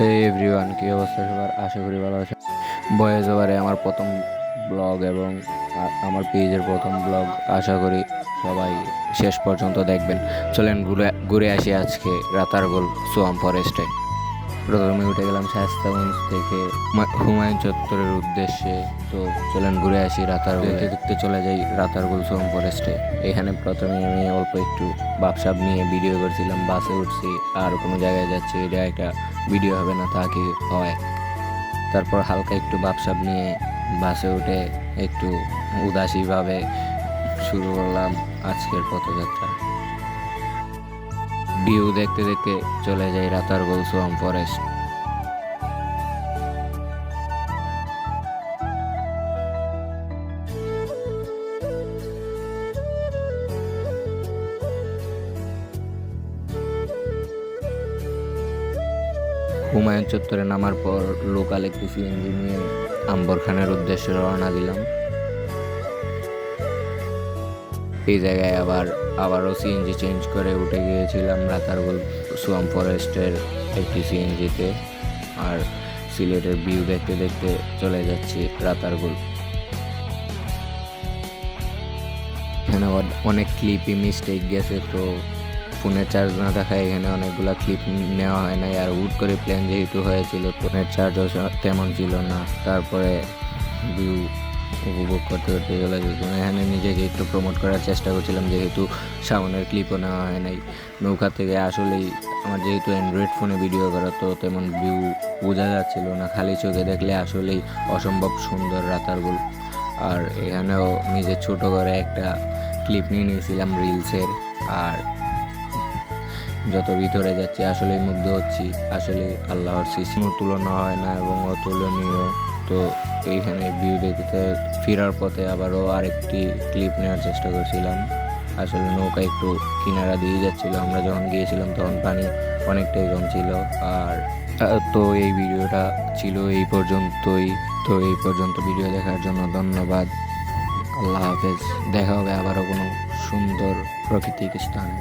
হে everyone কী অবস্থা সবার? আশা করি ভালো আছে বয়েজ ওভারে আমার প্রথম ব্লগ এবং আমার পেজের প্রথম ব্লগ আশা করি সবাই শেষ পর্যন্ত দেখবেন। চলেন ঘুরে ঘুরে আসি আজকে রাতার গোল সোয়াম ফরেস্টে প্রথমে উঠে গেলাম শাস্তাগঞ্জ থেকে হুমায়ুন চত্বরের উদ্দেশ্যে। তো চলেন ঘুরে আসি রাতার দেখতে দেখতে চলে যাই রাতারগোল সোয়াম ফরেস্টে। এখানে প্রথমে আমি অল্প একটু বাপসাপ নিয়ে ভিডিও করছিলাম, বাসে উঠছি, আর কোনো জায়গায় যাচ্ছি, এটা একটা ভিডিও হবে না, তা কি হয়? তারপর হালকা একটু বাপসাপ নিয়ে বাসে উঠে একটু উদাসীভাবে শুরু করলাম আজকের পথযাত্রা। ভিউ দেখতে দেখতে চলে যাই রাতারগোল সোয়াম ফরেস্ট হুমায়ুন চত্বরে নামার পর লোকাল একটি সিএনজি নিয়ে আম্বর খানের উদ্দেশ্যে রওনা দিলাম। এই জায়গায় আবার, আবারও সিএনজি চেঞ্জ করে উঠে গিয়েছিলাম রাতারগুল সুয়াম ফরেস্টের একটি সিএনজিতে আর সিলেটের ভিউ দেখতে দেখতে চলে যাচ্ছি রাতারগুল। এখানে আবার অনেক ক্লিপই মিস্টেক গেছে, তো ফোনের চার্জ না থাকায় এখানে অনেকগুলো ক্লিপ নেওয়া হয় নাই, আর হুট করে প্ল্যান যেহেতু হয়েছিল ফোনের চার্জও তেমন ছিল না, তারপরে ভিউ উপভোগ করতে করতে চলে যেতাম এখানে নিজেকে একটু প্রমোট করার চেষ্টা করছিলাম, যেহেতু সামনের ক্লিপও নেওয়া হয় নাই। নৌকা থেকে আসলেই আমার যেহেতু অ্যান্ড্রয়েড ফোনে ভিডিও করা, তো তেমন ভিউ বোঝা যাচ্ছিল না। খালি চোখে দেখলে আসলেই অসম্ভব সুন্দর রাতারগুল। আর এখানেও নিজের ছোট করে একটা ক্লিপ নিয়ে নিয়েছিলাম রিলসের আর যত ভিতরে যাচ্ছি, আসলেই মুগ্ধ হচ্ছি। আসলে আল্লাহর সৃষ্টির তুলনা হয় না এবং অতুলনীয়। তো এইখানে ভিউ দেখতে ফেরার পথে আবারও আরেকটি ক্লিপ নেওয়ার চেষ্টা করছিলাম। আসলে নৌকা একটু কিনারা দিয়ে যাচ্ছিল। আমরা যখন গিয়েছিলাম তখন পানি অনেকটাই কম ছিল। আর তো এই ভিডিওটা ছিল এই পর্যন্তই। তো এই পর্যন্ত ভিডিও দেখার জন্য ধন্যবাদ। আল্লাহ হাফেজ। দেখা হবে আবারও কোনো সুন্দর প্রাকৃতিক স্থানে।